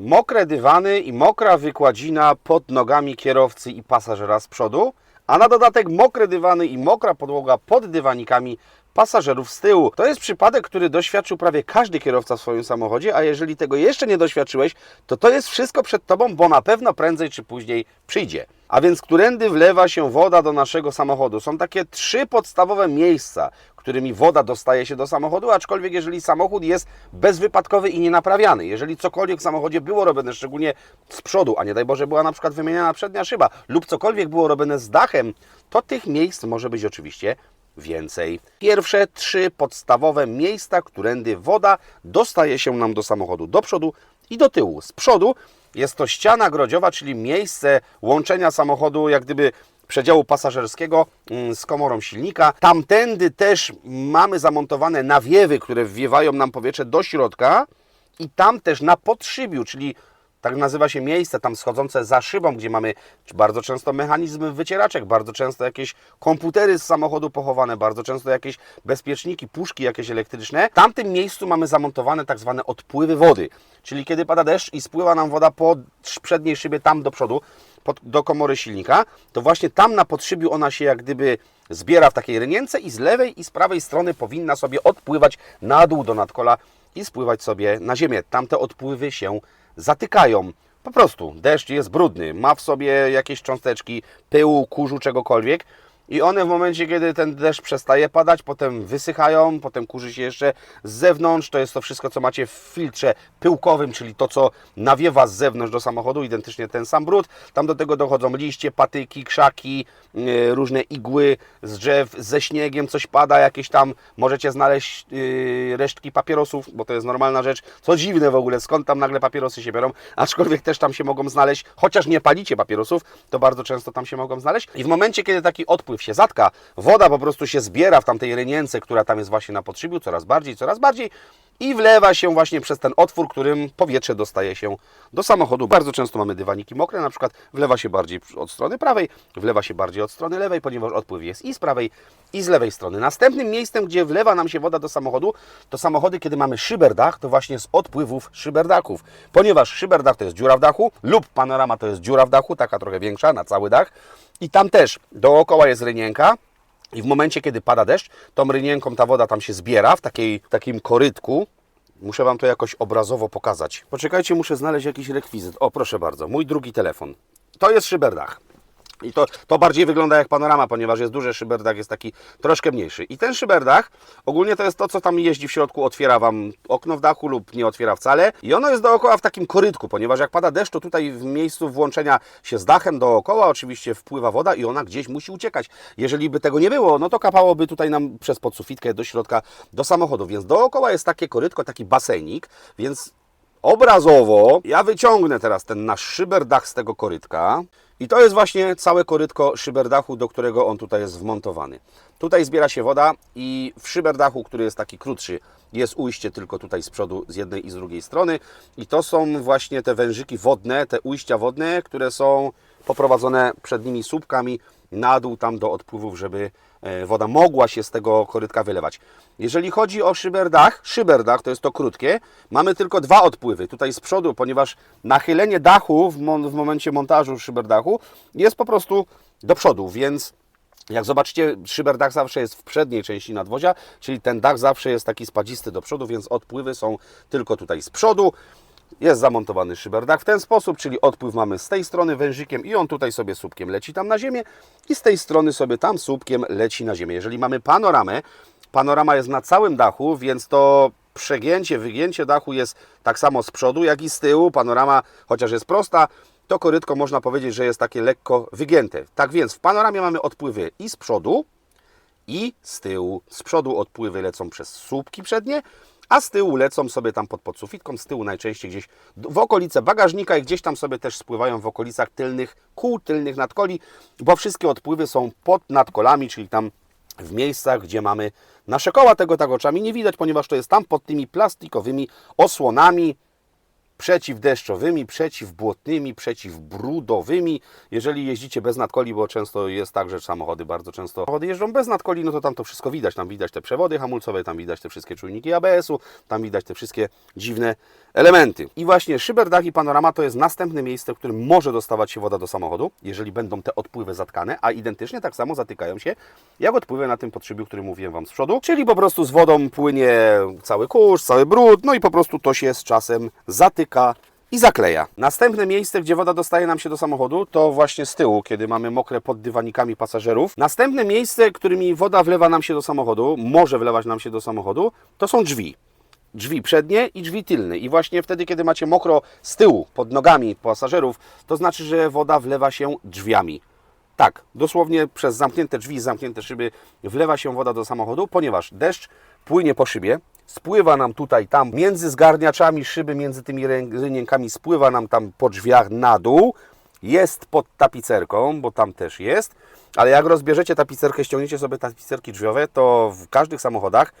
mokre dywany i mokra wykładzina pod nogami kierowcy i pasażera z przodu, a na dodatek mokre dywany i mokra podłoga pod dywanikami pasażerów z tyłu. To jest przypadek, który doświadczył prawie każdy kierowca w swoim samochodzie, a jeżeli tego jeszcze nie doświadczyłeś, to to jest wszystko przed Tobą, bo na pewno prędzej czy później przyjdzie. A więc którędy wlewa się woda do naszego samochodu? Są takie trzy podstawowe miejsca, którymi woda dostaje się do samochodu, aczkolwiek jeżeli samochód jest bezwypadkowy i nienaprawiany, jeżeli cokolwiek w samochodzie było robione, szczególnie z przodu, a nie daj Boże była na przykład wymieniana przednia szyba lub cokolwiek było robione z dachem, to tych miejsc może być oczywiście więcej. Pierwsze trzy podstawowe miejsca, którędy woda dostaje się nam do samochodu do przodu i do tyłu. Z przodu jest to ściana grodziowa, czyli miejsce łączenia samochodu jak gdyby przedziału pasażerskiego mm, z komorą silnika. Tamtędy też mamy zamontowane nawiewy, które wwiewają nam powietrze do środka i tam też na podszybiu, czyli tak nazywa się miejsce tam schodzące za szybą, gdzie mamy bardzo często mechanizmy wycieraczek, bardzo często jakieś komputery z samochodu pochowane, bardzo często jakieś bezpieczniki, puszki jakieś elektryczne. W tamtym miejscu mamy zamontowane tak zwane odpływy wody, czyli kiedy pada deszcz i spływa nam woda po przedniej szybie tam do przodu, pod, do komory silnika, to właśnie tam na podszybiu ona się jak gdyby zbiera w takiej rynience i z lewej i z prawej strony powinna sobie odpływać na dół do nadkola i spływać sobie na ziemię. Tamte odpływy się zatykają. Po prostu deszcz jest brudny, ma w sobie jakieś cząsteczki pyłu, kurzu, czegokolwiek. I one w momencie, kiedy ten deszcz przestaje padać, potem wysychają, potem kurzy się jeszcze z zewnątrz. To jest to wszystko, co macie w filtrze pyłkowym, czyli to, co nawiewa z zewnątrz do samochodu, identycznie ten sam brud. Tam do tego dochodzą liście, patyki, krzaki, yy, różne igły z drzew, ze śniegiem coś pada, jakieś tam możecie znaleźć yy, resztki papierosów, bo to jest normalna rzecz. Co dziwne w ogóle, skąd tam nagle papierosy się biorą, aczkolwiek też tam się mogą znaleźć, chociaż nie palicie papierosów, to bardzo często tam się mogą znaleźć. I w momencie, kiedy taki odpływ się zatka, woda po prostu się zbiera w tamtej rynience, która tam jest właśnie na podszybiu, coraz bardziej, coraz bardziej i wlewa się właśnie przez ten otwór, którym powietrze dostaje się do samochodu. Bardzo często mamy dywaniki mokre, na przykład wlewa się bardziej od strony prawej, wlewa się bardziej od strony lewej, ponieważ odpływ jest i z prawej, i z lewej strony. Następnym miejscem, gdzie wlewa nam się woda do samochodu, to samochody, kiedy mamy szyberdach, to właśnie z odpływów szyberdaków. Ponieważ szyberdach to jest dziura w dachu lub panorama to jest dziura w dachu, taka trochę większa, na cały dach. I tam też dookoła jest rynienka, i w momencie, kiedy pada deszcz, tą rynienką ta woda tam się zbiera w takiej, takim korytku. Muszę Wam to jakoś obrazowo pokazać. Poczekajcie, muszę znaleźć jakiś rekwizyt. O, proszę bardzo, mój drugi telefon. To jest szyberdach. I to, to bardziej wygląda jak panorama, ponieważ jest duży szyberdach, jest taki troszkę mniejszy. I ten szyberdach ogólnie to jest to, co tam jeździ w środku, otwiera Wam okno w dachu lub nie otwiera wcale. I ono jest dookoła w takim korytku, ponieważ jak pada deszcz, to tutaj w miejscu włączenia się z dachem dookoła oczywiście wpływa woda i ona gdzieś musi uciekać. Jeżeli by tego nie było, no to kapałoby tutaj nam przez podsufitkę do środka, do samochodu. Więc dookoła jest takie korytko, taki basenik, więc Obrazowo ja wyciągnę teraz ten nasz szyberdach z tego korytka i to jest właśnie całe korytko szyberdachu, do którego on tutaj jest wmontowany. Tutaj zbiera się woda i w szyberdachu, który jest taki krótszy, jest ujście tylko tutaj z przodu, z jednej i z drugiej strony i to są właśnie te wężyki wodne, te ujścia wodne, które są poprowadzone przednimi słupkami na dół tam do odpływów, żeby e, woda mogła się z tego korytka wylewać. Jeżeli chodzi o szyberdach, szyberdach to jest to krótkie, mamy tylko dwa odpływy. Tutaj z przodu, ponieważ nachylenie dachu w, w momencie montażu szyberdachu jest po prostu do przodu, więc jak zobaczycie, szyberdach zawsze jest w przedniej części nadwozia, czyli ten dach zawsze jest taki spadzisty do przodu, więc odpływy są tylko tutaj z przodu. Jest zamontowany szyberdach w ten sposób, czyli odpływ mamy z tej strony wężykiem i on tutaj sobie słupkiem leci tam na ziemię i z tej strony sobie tam słupkiem leci na ziemię. Jeżeli mamy panoramę, panorama jest na całym dachu, więc to przegięcie, wygięcie dachu jest tak samo z przodu, jak i z tyłu. Panorama, chociaż jest prosta, to korytko można powiedzieć, że jest takie lekko wygięte. Tak więc w panoramie mamy odpływy i z przodu, i z tyłu. Z przodu odpływy lecą przez słupki przednie, a z tyłu lecą sobie tam pod podsufitką, z tyłu najczęściej gdzieś w okolice bagażnika i gdzieś tam sobie też spływają w okolicach tylnych kół, tylnych nadkoli, bo wszystkie odpływy są pod nadkolami, czyli tam w miejscach, gdzie mamy nasze koła. Tego tak oczami nie widać, ponieważ to jest tam pod tymi plastikowymi osłonami, przeciwdeszczowymi, przeciwbłotnymi, przeciwbrudowymi. Jeżeli jeździcie bez nadkoli, bo często jest tak, że samochody bardzo często samochody jeżdżą bez nadkoli, no to tam to wszystko widać. Tam widać te przewody hamulcowe, tam widać te wszystkie czujniki ABS-u, tam widać te wszystkie dziwne elementy. I właśnie szyberdach i panorama to jest następne miejsce, w którym może dostawać się woda do samochodu, jeżeli będą te odpływy zatkane, a identycznie tak samo zatykają się, jak odpływy na tym podszybiu, który mówiłem Wam z przodu, czyli po prostu z wodą płynie cały kurz, cały brud, no i po prostu to się z czasem zatyka i zakleja. Następne miejsce, gdzie woda dostaje nam się do samochodu, to właśnie z tyłu, kiedy mamy mokre pod dywanikami pasażerów. Następne miejsce, którymi woda wlewa nam się do samochodu, może wlewać nam się do samochodu, to są drzwi drzwi przednie i drzwi tylne. I właśnie wtedy, kiedy macie mokro z tyłu, pod nogami pasażerów, to znaczy, że woda wlewa się drzwiami. Tak, dosłownie przez zamknięte drzwi, zamknięte szyby wlewa się woda do samochodu, ponieważ deszcz płynie po szybie, spływa nam tutaj, tam, między zgarniaczami szyby, między tymi rynienkami, spływa nam tam po drzwiach na dół, jest pod tapicerką, bo tam też jest, ale jak rozbierzecie tapicerkę, ściągniecie sobie tapicerki drzwiowe, to w każdych samochodach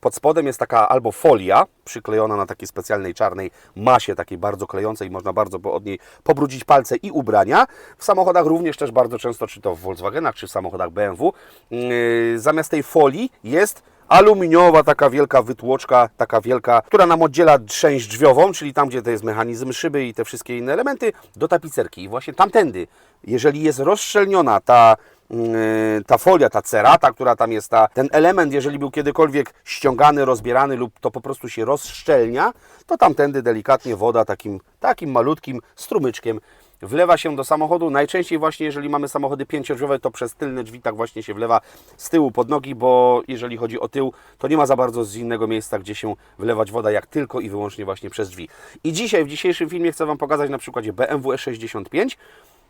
pod spodem jest taka albo folia przyklejona na takiej specjalnej czarnej masie, takiej bardzo klejącej, można bardzo od niej pobrudzić palce i ubrania. W samochodach również też bardzo często, czy to w Volkswagenach, czy w samochodach BMW, yy, zamiast tej folii jest aluminiowa taka wielka wytłoczka, taka wielka, która nam oddziela część drzwiową, czyli tam, gdzie to jest mechanizm szyby i te wszystkie inne elementy, do tapicerki. I właśnie tamtędy, jeżeli jest rozszczelniona ta ta folia, ta cerata, która tam jest, ta, ten element, jeżeli był kiedykolwiek ściągany, rozbierany lub to po prostu się rozszczelnia, to tamtędy delikatnie woda takim, takim malutkim strumyczkiem wlewa się do samochodu. Najczęściej właśnie, jeżeli mamy samochody pięciodrzwiowe, to przez tylne drzwi tak właśnie się wlewa z tyłu pod nogi, bo jeżeli chodzi o tył, to nie ma za bardzo z innego miejsca, gdzie się wlewać woda, jak tylko i wyłącznie właśnie przez drzwi. I dzisiaj, w dzisiejszym filmie chcę Wam pokazać na przykładzie BMW E65,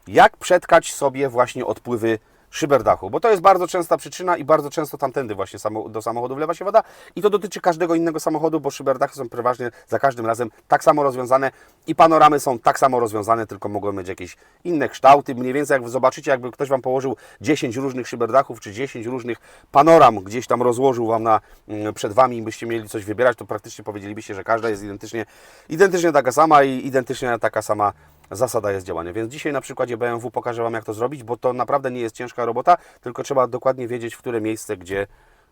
jak przetkać sobie właśnie odpływy szyberdachu, bo to jest bardzo częsta przyczyna i bardzo często tamtędy właśnie do samochodu wlewa się woda i to dotyczy każdego innego samochodu, bo szyberdachy są przeważnie za każdym razem tak samo rozwiązane i panoramy są tak samo rozwiązane, tylko mogą mieć jakieś inne kształty. Mniej więcej jak zobaczycie, jakby ktoś Wam położył 10 różnych szyberdachów czy 10 różnych panoram gdzieś tam rozłożył Wam na, mm, przed Wami i byście mieli coś wybierać, to praktycznie powiedzielibyście, że każda jest identycznie, identycznie taka sama i identycznie taka sama zasada jest działania. Więc dzisiaj na przykładzie BMW pokażę Wam, jak to zrobić, bo to naprawdę nie jest ciężka robota, tylko trzeba dokładnie wiedzieć, w które miejsce, gdzie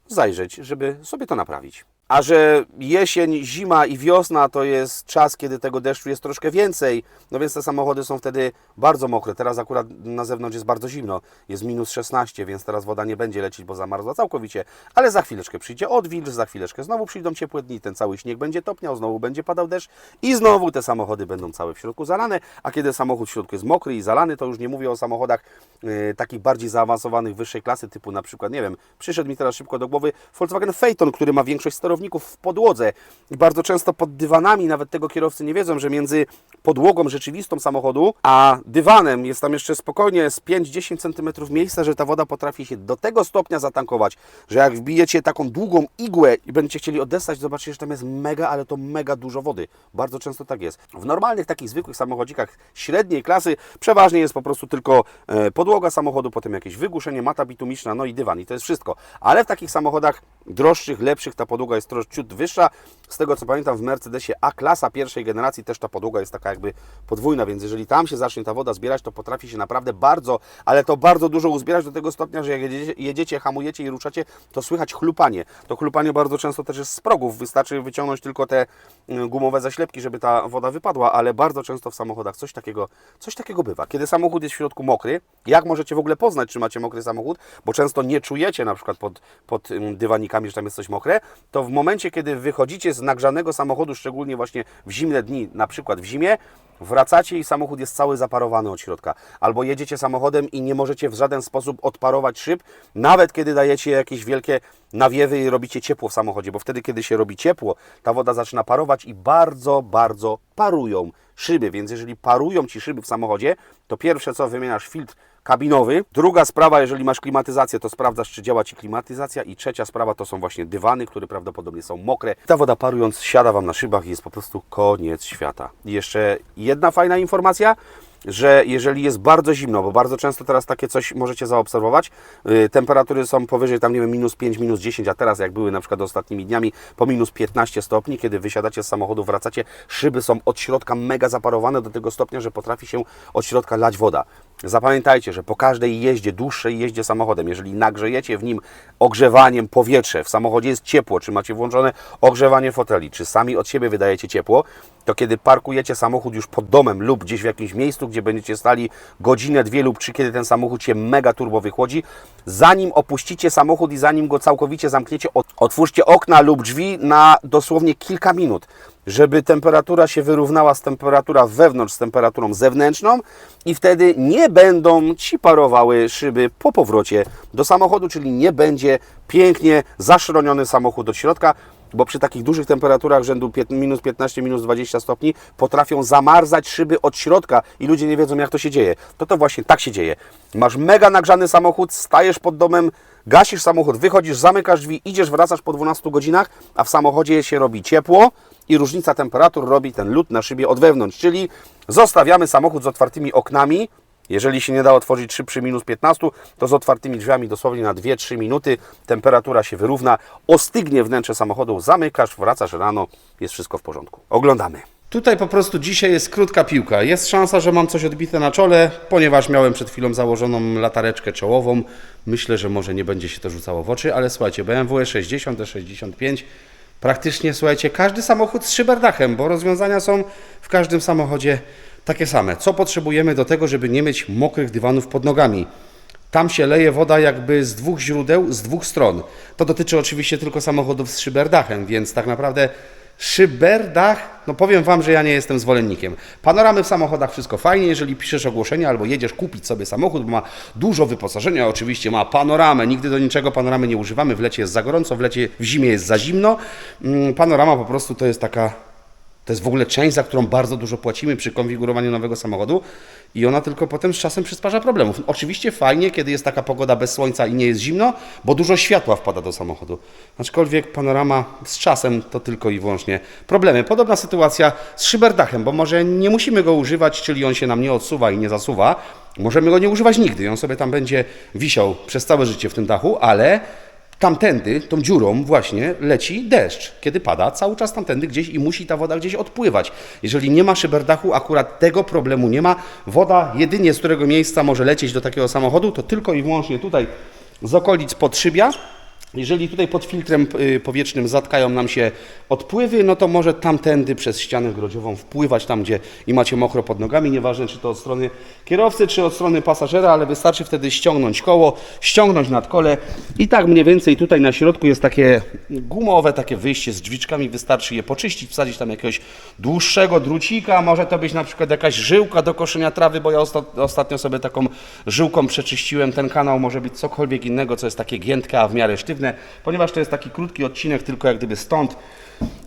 zajrzeć, żeby sobie to naprawić. A że jesień, zima i wiosna to jest czas, kiedy tego deszczu jest troszkę więcej, no więc te samochody są wtedy bardzo mokre. Teraz akurat na zewnątrz jest bardzo zimno, jest minus 16, więc teraz woda nie będzie lecieć, bo zamarzła całkowicie, ale za chwileczkę przyjdzie odwilż, za chwileczkę znowu przyjdą ciepłe dni, ten cały śnieg będzie topniał, znowu będzie padał deszcz i znowu te samochody będą całe w środku zalane, a kiedy samochód w środku jest mokry i zalany, to już nie mówię o samochodach yy, takich bardziej zaawansowanych, wyższej klasy, typu na przykład, nie wiem, przyszedł mi teraz szybko do głowy Volkswagen Phaeton, który ma większość sterowników w podłodze i bardzo często pod dywanami, nawet tego kierowcy nie wiedzą, że między podłogą rzeczywistą samochodu, a dywanem jest tam jeszcze spokojnie z 5-10 cm miejsca, że ta woda potrafi się do tego stopnia zatankować, że jak wbijecie taką długą igłę i będziecie chcieli odessać, zobaczycie, że tam jest mega, ale to mega dużo wody. Bardzo często tak jest. W normalnych, takich zwykłych samochodzikach średniej klasy przeważnie jest po prostu tylko e, podłoga samochodu, potem jakieś wygłuszenie, mata bitumiczna, no i dywan i to jest wszystko. Ale w takich samochodach droższych, lepszych ta podłoga jest troszkę ciut wyższa. Z tego co pamiętam w Mercedesie A-klasa pierwszej generacji też ta podłoga jest taka jakby podwójna, więc jeżeli tam się zacznie ta woda zbierać, to potrafi się naprawdę bardzo, ale to bardzo dużo uzbierać do tego stopnia, że jak jedziecie, hamujecie i ruszacie, to słychać chlupanie. To chlupanie bardzo często też jest z progów. Wystarczy wyciągnąć tylko te y, gumowe zaślepki, żeby ta woda wypadła, ale bardzo często w samochodach coś takiego, coś takiego bywa. Kiedy samochód jest w środku mokry, jak możecie w ogóle poznać, czy macie mokry samochód, bo często nie czujecie na przykład pod, pod ym, dywanikami, że tam jest coś mokre, to w momencie, kiedy wychodzicie z nagrzanego samochodu, szczególnie właśnie w zimne dni, na przykład w zimie, wracacie i samochód jest cały zaparowany od środka. Albo jedziecie samochodem i nie możecie w żaden sposób odparować szyb, nawet kiedy dajecie jakieś wielkie nawiewy i robicie ciepło w samochodzie, bo wtedy, kiedy się robi ciepło, ta woda zaczyna parować i bardzo, bardzo parują szyby, więc jeżeli parują Ci szyby w samochodzie, to pierwsze co, wymieniasz filtr kabinowy. Druga sprawa, jeżeli masz klimatyzację, to sprawdzasz, czy działa Ci klimatyzacja. I trzecia sprawa to są właśnie dywany, które prawdopodobnie są mokre. Ta woda parując siada Wam na szybach i jest po prostu koniec świata. I jeszcze jedna fajna informacja. że jeżeli jest bardzo zimno, bo bardzo często teraz takie coś możecie zaobserwować, yy, temperatury są powyżej tam nie wiem minus 5, minus 10, a teraz jak były na przykład ostatnimi dniami po minus 15 stopni, kiedy wysiadacie z samochodu, wracacie, szyby są od środka mega zaparowane do tego stopnia, że potrafi się od środka lać woda. Zapamiętajcie, że po każdej jeździe, dłuższej jeździe samochodem, jeżeli nagrzejecie w nim ogrzewaniem powietrze, w samochodzie jest ciepło, czy macie włączone ogrzewanie foteli, czy sami od siebie wydajecie ciepło, to kiedy parkujecie samochód już pod domem lub gdzieś w jakimś miejscu, gdzie będziecie stali godzinę, dwie lub trzy, kiedy ten samochód się mega turbo wychłodzi, zanim opuścicie samochód i zanim go całkowicie zamkniecie, ot- otwórzcie okna lub drzwi na dosłownie kilka minut żeby temperatura się wyrównała z temperatura wewnątrz z temperaturą zewnętrzną i wtedy nie będą ci parowały szyby po powrocie do samochodu, czyli nie będzie pięknie zaszroniony samochód od środka, bo przy takich dużych temperaturach rzędu minus 15, minus 20 stopni potrafią zamarzać szyby od środka i ludzie nie wiedzą jak to się dzieje. To to właśnie tak się dzieje. Masz mega nagrzany samochód, stajesz pod domem, gasisz samochód, wychodzisz, zamykasz drzwi, idziesz, wracasz po 12 godzinach, a w samochodzie się robi ciepło i różnica temperatur robi ten lód na szybie od wewnątrz, czyli zostawiamy samochód z otwartymi oknami, jeżeli się nie da otworzyć szyb przy minus 15, to z otwartymi drzwiami dosłownie na 2-3 minuty temperatura się wyrówna, ostygnie wnętrze samochodu, zamykasz, wracasz rano, jest wszystko w porządku. Oglądamy. Tutaj po prostu dzisiaj jest krótka piłka. Jest szansa, że mam coś odbite na czole, ponieważ miałem przed chwilą założoną latareczkę czołową. Myślę, że może nie będzie się to rzucało w oczy, ale słuchajcie, BMW E60, E65, praktycznie słuchajcie, każdy samochód z szyberdachem, bo rozwiązania są w każdym samochodzie takie same. Co potrzebujemy do tego, żeby nie mieć mokrych dywanów pod nogami? Tam się leje woda jakby z dwóch źródeł, z dwóch stron. To dotyczy oczywiście tylko samochodów z szyberdachem, więc tak naprawdę szyberdach, no powiem Wam, że ja nie jestem zwolennikiem. Panoramy w samochodach, wszystko fajnie, jeżeli piszesz ogłoszenie albo jedziesz kupić sobie samochód, bo ma dużo wyposażenia, oczywiście ma panoramę, nigdy do niczego panoramy nie używamy, w lecie jest za gorąco, w lecie, w zimie jest za zimno. Mm, Panorama po prostu to jest taka to jest w ogóle część, za którą bardzo dużo płacimy przy konfigurowaniu nowego samochodu i ona tylko potem z czasem przysparza problemów. Oczywiście fajnie, kiedy jest taka pogoda bez słońca i nie jest zimno, bo dużo światła wpada do samochodu. Aczkolwiek panorama z czasem to tylko i wyłącznie problemy. Podobna sytuacja z szyberdachem, bo może nie musimy go używać, czyli on się nam nie odsuwa i nie zasuwa. Możemy go nie używać nigdy on sobie tam będzie wisiał przez całe życie w tym dachu, ale tamtędy, tą dziurą właśnie leci deszcz. Kiedy pada, cały czas tamtędy gdzieś i musi ta woda gdzieś odpływać. Jeżeli nie ma szyberdachu, akurat tego problemu nie ma. Woda jedynie z którego miejsca może lecieć do takiego samochodu, to tylko i wyłącznie tutaj z okolic podszybia. Jeżeli tutaj pod filtrem y, powietrznym zatkają nam się odpływy, no to może tamtędy przez ścianę grodziową wpływać tam, gdzie i macie mokro pod nogami, nieważne czy to od strony kierowcy, czy od strony pasażera, ale wystarczy wtedy ściągnąć koło, ściągnąć nadkole. I tak mniej więcej tutaj na środku jest takie gumowe takie wyjście z drzwiczkami, wystarczy je poczyścić, wsadzić tam jakiegoś dłuższego drucika, może to być na przykład jakaś żyłka do koszenia trawy, bo ja osta- ostatnio sobie taką żyłką przeczyściłem. Ten kanał, może być cokolwiek innego, co jest takie giętkie, a w miarę sztywne, ponieważ to jest taki krótki odcinek, tylko jak gdyby stąd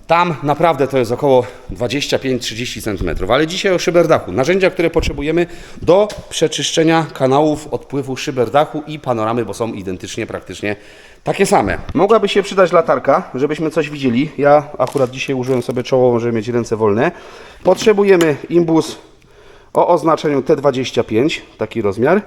tam naprawdę to jest około 25-30 cm, ale dzisiaj o szyberdachu. Narzędzia, które potrzebujemy do przeczyszczenia kanałów odpływu szyberdachu i panoramy, bo są identycznie praktycznie takie same. Mogłaby się przydać latarka, żebyśmy coś widzieli. Ja akurat dzisiaj użyłem sobie czołową, żeby mieć ręce wolne. Potrzebujemy imbus o oznaczeniu T25, taki rozmiar.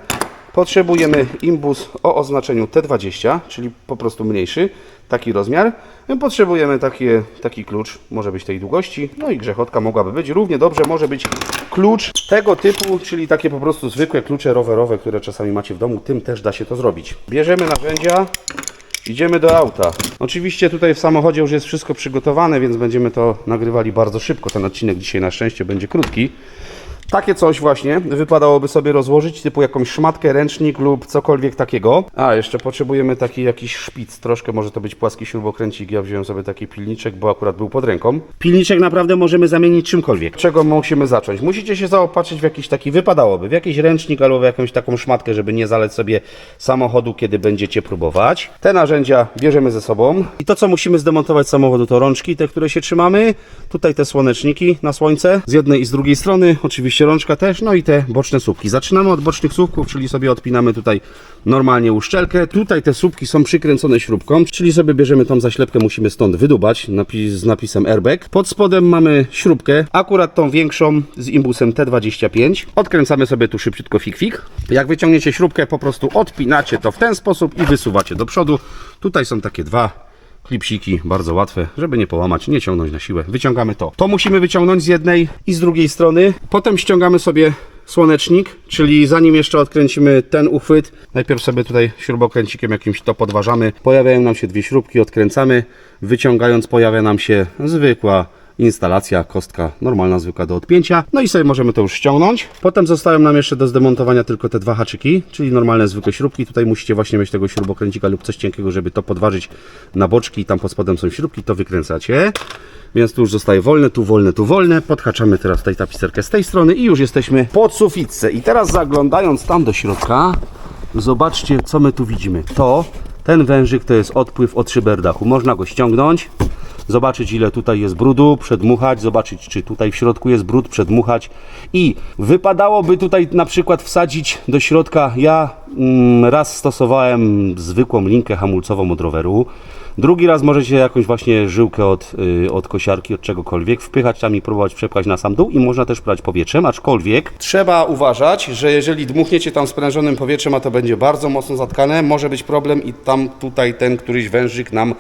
Potrzebujemy imbus o oznaczeniu T20, czyli po prostu mniejszy, taki rozmiar. Potrzebujemy takie, taki klucz, może być tej długości, no i grzechotka mogłaby być. Równie dobrze może być klucz tego typu, czyli takie po prostu zwykłe klucze rowerowe, które czasami macie w domu, tym też da się to zrobić. Bierzemy narzędzia, Idziemy do auta. Oczywiście tutaj w samochodzie już jest wszystko przygotowane, więc będziemy to nagrywali bardzo szybko. Ten odcinek dzisiaj na szczęście będzie krótki. Takie coś właśnie wypadałoby sobie rozłożyć, typu jakąś szmatkę, ręcznik lub cokolwiek takiego. A, jeszcze potrzebujemy taki jakiś szpic, troszkę może to być płaski śrubokręcik. Ja wziąłem sobie taki pilniczek, bo akurat był pod ręką. Pilniczek naprawdę możemy zamienić czymkolwiek. Czego musimy zacząć? Musicie się zaopatrzyć w jakiś taki, wypadałoby, w jakiś ręcznik albo w jakąś taką szmatkę, żeby nie zaleć sobie samochodu, kiedy będziecie próbować. Te narzędzia bierzemy ze sobą. I to, co musimy zdemontować z samochodu, to rączki, te, które się trzymamy. Tutaj te słoneczniki na słońce, z jednej i z drugiej strony. Oczywiście rączka też, no i te boczne słupki. Zaczynamy od bocznych słupków, czyli sobie odpinamy tutaj normalnie uszczelkę. Tutaj te słupki są przykręcone śrubką, czyli sobie bierzemy tą zaślepkę, musimy stąd wydubać napis, z napisem airbag. Pod spodem mamy śrubkę, akurat tą większą z imbusem T25. Odkręcamy sobie tu szybciutko fik-fik. Jak wyciągniecie śrubkę, po prostu odpinacie to w ten sposób i wysuwacie do przodu. Tutaj są takie dwa klipsiki, bardzo łatwe, żeby nie połamać, nie ciągnąć na siłę. Wyciągamy to. To musimy wyciągnąć z jednej i z drugiej strony. Potem ściągamy sobie słonecznik, czyli zanim jeszcze odkręcimy ten uchwyt, najpierw sobie tutaj śrubokręcikiem jakimś to podważamy. Pojawiają nam się dwie śrubki, odkręcamy. Wyciągając pojawia nam się zwykła instalacja, kostka normalna, zwykła do odpięcia. No i sobie możemy to już ściągnąć. Potem zostają nam jeszcze do zdemontowania tylko te dwa haczyki, czyli normalne, zwykłe śrubki. Tutaj musicie właśnie mieć tego śrubokręcika lub coś cienkiego, żeby to podważyć na boczki. Tam pod spodem są śrubki, to wykręcacie. Więc tu już zostaje wolne, tu wolne, tu wolne. Podhaczamy teraz tutaj tapicerkę z tej strony i już jesteśmy pod sufitce. I teraz zaglądając tam do środka, zobaczcie co my tu widzimy. To, ten wężyk to jest odpływ od szyberdachu. Można go ściągnąć, zobaczyć ile tutaj jest brudu, przedmuchać, zobaczyć czy tutaj w środku jest brud, przedmuchać. I wypadałoby tutaj na przykład wsadzić do środka, ja mm, raz stosowałem zwykłą linkę hamulcową od roweru, drugi raz możecie jakąś właśnie żyłkę od, y, od kosiarki, od czegokolwiek, wpychać tam i próbować przepchać na sam dół i można też brać powietrzem, aczkolwiek trzeba uważać, że jeżeli dmuchniecie tam sprężonym powietrzem, a to będzie bardzo mocno zatkane, może być problem i tam tutaj ten któryś wężyk nam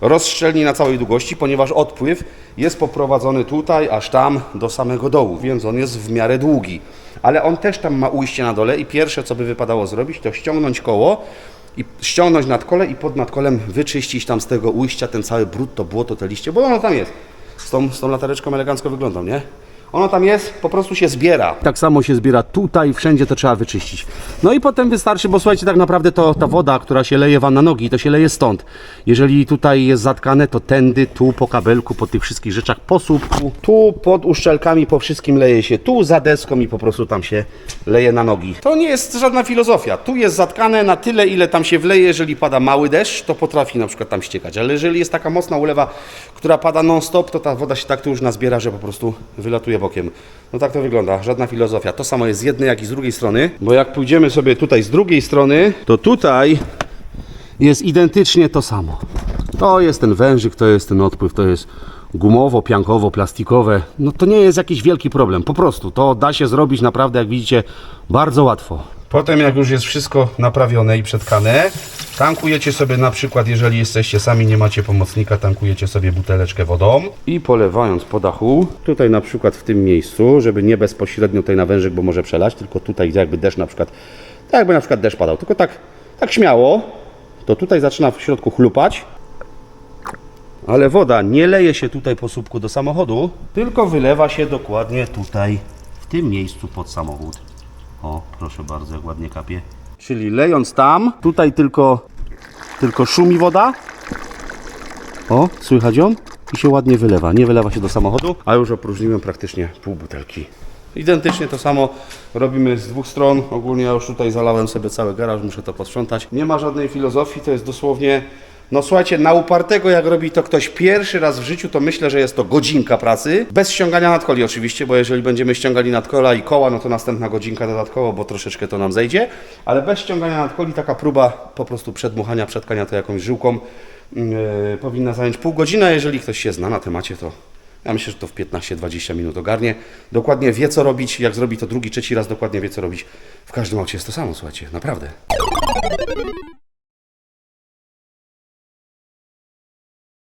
rozszczelni na całej długości, ponieważ odpływ jest poprowadzony tutaj, aż tam do samego dołu, więc on jest w miarę długi. Ale on też tam ma ujście na dole i pierwsze, co by wypadało zrobić, to ściągnąć koło i ściągnąć nadkole i pod nadkolem wyczyścić tam z tego ujścia ten cały brud, to błoto, te liście, bo ono tam jest. Z tą, z tą latareczką elegancko wyglądam, nie? Ono tam jest, po prostu się zbiera. Tak samo się zbiera tutaj, wszędzie to trzeba wyczyścić. No i potem wystarczy, bo słuchajcie, tak naprawdę to ta woda, która się leje wam na nogi, to się leje stąd. Jeżeli tutaj jest zatkane, to tędy, tu po kabelku, po tych wszystkich rzeczach, po słupku, tu pod uszczelkami, po wszystkim leje się, tu za deską i po prostu tam się leje na nogi. To nie jest żadna filozofia. Tu jest zatkane na tyle, ile tam się wleje. Jeżeli pada mały deszcz, to potrafi na przykład tam ściekać. Ale jeżeli jest taka mocna ulewa, która pada non-stop, to ta woda się tak tu już nazbiera, że po prostu wylatuje bokiem. No tak to wygląda, żadna filozofia. To samo jest z jednej, jak i z drugiej strony. Bo jak pójdziemy sobie tutaj z drugiej strony, to tutaj jest identycznie to samo. To jest ten wężyk, to jest ten odpływ, to jest gumowo, piankowo, plastikowe. No to nie jest jakiś wielki problem, po prostu. To da się zrobić naprawdę, jak widzicie, bardzo łatwo. Potem jak już jest wszystko naprawione i przetkane, tankujecie sobie na przykład, jeżeli jesteście sami, nie macie pomocnika, tankujecie sobie buteleczkę wodą. I polewając po dachu, tutaj na przykład w tym miejscu, żeby nie bezpośrednio tutaj na wężyk, bo może przelać, tylko tutaj jakby deszcz na przykład, tak jakby na przykład deszcz padał, tylko tak, tak śmiało, to tutaj zaczyna w środku chlupać, ale woda nie leje się tutaj po słupku do samochodu, tylko wylewa się dokładnie tutaj, w tym miejscu pod samochód. O, proszę bardzo, jak ładnie kapie. Czyli lejąc tam, tutaj tylko, tylko szumi woda. O, słychać ją? I się ładnie wylewa. Nie wylewa się do samochodu, a już opróżniłem praktycznie pół butelki. Identycznie to samo robimy z dwóch stron. Ogólnie ja już tutaj zalałem sobie cały garaż, muszę to posprzątać. Nie ma żadnej filozofii, to jest dosłownie no słuchajcie, na upartego jak robi to ktoś pierwszy raz w życiu, to myślę, że jest to godzinka pracy. Bez ściągania nadkoli oczywiście, bo jeżeli będziemy ściągali nadkola i koła, no to następna godzinka dodatkowo, bo troszeczkę to nam zejdzie. Ale bez ściągania nadkoli taka próba po prostu przedmuchania, przetkania to jakąś żyłką yy, powinna zająć pół godziny. Jeżeli ktoś się zna na temacie, to ja myślę, że to w 15-20 minut ogarnie. Dokładnie wie co robić, jak zrobi to drugi, trzeci raz, dokładnie wie co robić. W każdym aucie jest to samo, słuchajcie, naprawdę.